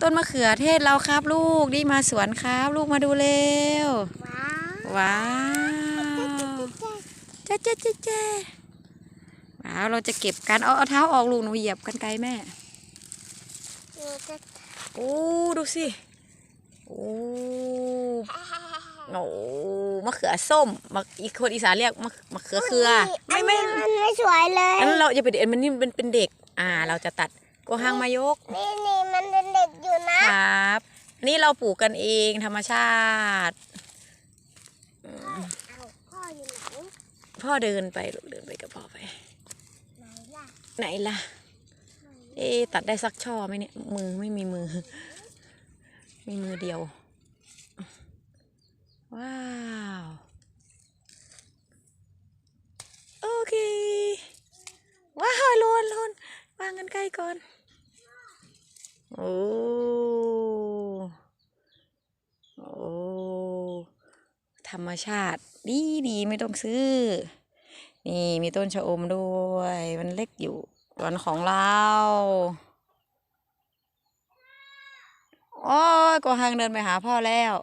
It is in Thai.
ต้นมะเขือเทศเราครับลูกนี่มาสวนครับ ลูกมาดูเร็วว้าวว้าวเจ๊เจ๊เจ๊เจ๊ว้าวเราจะเก็บกันเอาเอาเท้าออกลูกหนูเหยียบกันไกลแม่หนูจะโอ้ดูสิโอ้โอ้มะเขือส้มมะอีกคนอีสานเรียกมะมะเขือเครืออัไม่นไม่นี้มันไม่สวยเลยอันนั้นเราจะไปเด็นมันนี่เป็นเป็นเด็ก อ่า เราจะตัดโกหังมายกนี่นี่มันเป็นเด็กอยู่ นะครับอันนี้เราปลูกกันเองธรรมชาติ เอาพ่ออยู่ไหนพ่อเดินไปลูกเดินไปกับพ่อไป ไหนล่ะไหนล่ะ เอ๊ะตัดได้สักช่อไหมเนี่ย มือไม่มีมือ มีมือเดียว ว้าว โอเค ว้าวโลนโลนวางกันใกล้ก่อน โอ้โอ้ ธรรมชาติ ดีดีไม่ต้องซื้อ นี่มีต้นชะอมด้วย มันเล็กอยู่สวนของเราโอ้ยกวางเดินไปหาพ่อแล้ว